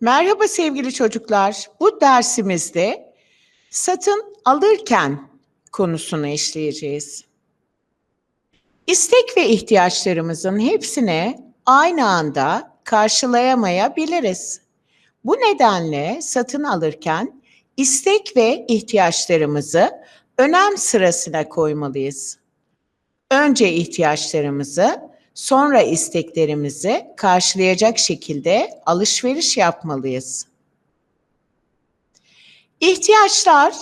Merhaba sevgili çocuklar. Bu dersimizde satın alırken konusunu işleyeceğiz. İstek ve ihtiyaçlarımızın hepsini aynı anda karşılayamayabiliriz. Bu nedenle satın alırken istek ve ihtiyaçlarımızı önem sırasına koymalıyız. Önce ihtiyaçlarımızı, sonra isteklerimizi karşılayacak şekilde alışveriş yapmalıyız. İhtiyaçlar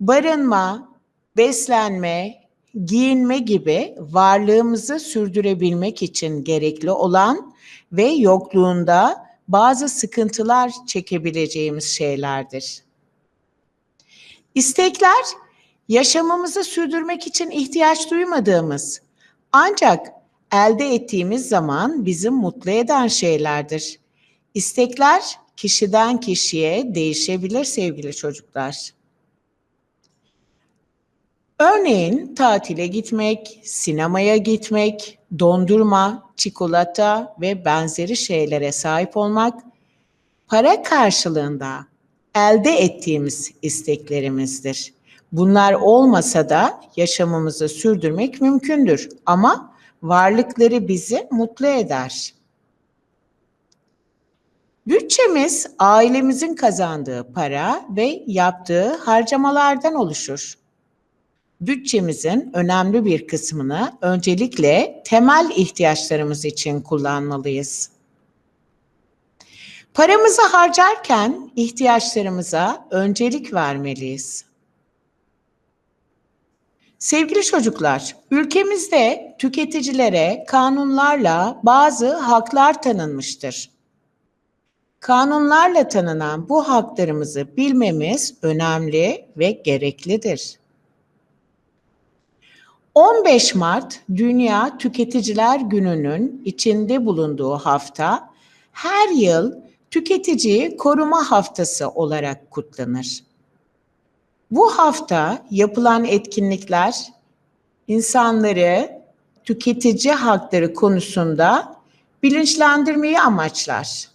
barınma, beslenme, giyinme gibi varlığımızı sürdürebilmek için gerekli olan ve yokluğunda bazı sıkıntılar çekebileceğimiz şeylerdir. İstekler yaşamımızı sürdürmek için ihtiyaç duymadığımız ancak elde ettiğimiz zaman bizi mutlu eden şeylerdir. İstekler kişiden kişiye değişebilir sevgili çocuklar. Örneğin tatile gitmek, sinemaya gitmek, dondurma, çikolata ve benzeri şeylere sahip olmak para karşılığında elde ettiğimiz isteklerimizdir. Bunlar olmasa da yaşamımızı sürdürmek mümkündür ama varlıkları bizi mutlu eder. Bütçemiz ailemizin kazandığı para ve yaptığı harcamalardan oluşur. Bütçemizin önemli bir kısmını öncelikle temel ihtiyaçlarımız için kullanmalıyız. Paramızı harcarken ihtiyaçlarımıza öncelik vermeliyiz. Sevgili çocuklar, ülkemizde tüketicilere kanunlarla bazı haklar tanınmıştır. Kanunlarla tanınan bu haklarımızı bilmemiz önemli ve gereklidir. 15 Mart Dünya Tüketiciler Günü'nün içinde bulunduğu hafta her yıl Tüketiciyi Koruma Haftası olarak kutlanır. Bu hafta yapılan etkinlikler insanları tüketici hakları konusunda bilinçlendirmeyi amaçlar.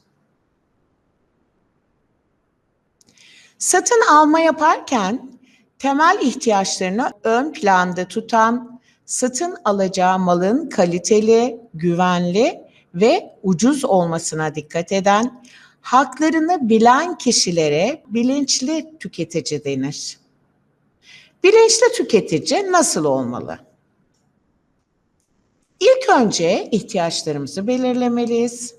Satın alma yaparken temel ihtiyaçlarını ön planda tutan, satın alacağı malın kaliteli, güvenli ve ucuz olmasına dikkat eden, haklarını bilen kişilere bilinçli tüketici denir. Bilinçli tüketici nasıl olmalı? İlk önce ihtiyaçlarımızı belirlemeliyiz.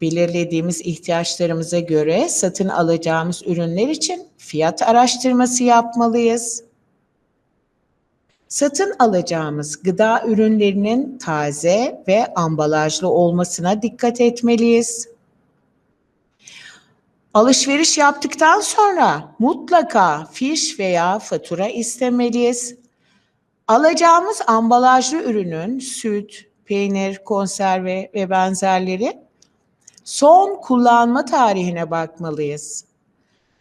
Belirlediğimiz ihtiyaçlarımıza göre satın alacağımız ürünler için fiyat araştırması yapmalıyız. Satın alacağımız gıda ürünlerinin taze ve ambalajlı olmasına dikkat etmeliyiz. Alışveriş yaptıktan sonra mutlaka fiş veya fatura istemeliyiz. Alacağımız ambalajlı ürünün süt, peynir, konserve ve benzerleri son kullanma tarihine bakmalıyız.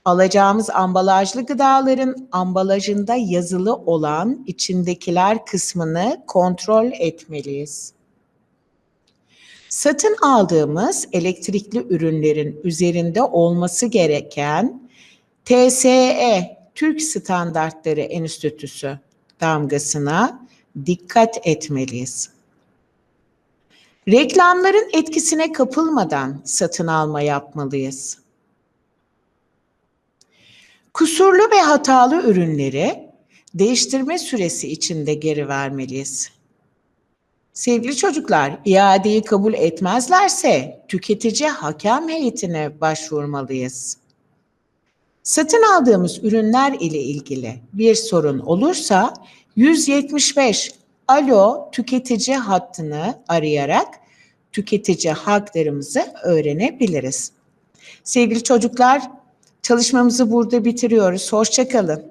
Alacağımız ambalajlı gıdaların ambalajında yazılı olan içindekiler kısmını kontrol etmeliyiz. Satın aldığımız elektrikli ürünlerin üzerinde olması gereken TSE Türk Standartları Enstitüsü damgasına dikkat etmeliyiz. Reklamların etkisine kapılmadan satın alma yapmalıyız. Kusurlu ve hatalı ürünleri değiştirme süresi içinde geri vermeliyiz. Sevgili çocuklar, iadeyi kabul etmezlerse tüketici hakem heyetine başvurmalıyız. Satın aldığımız ürünler ile ilgili bir sorun olursa 175 Alo tüketici hattını arayarak tüketici haklarımızı öğrenebiliriz. Sevgili çocuklar, çalışmamızı burada bitiriyoruz. Hoşçakalın.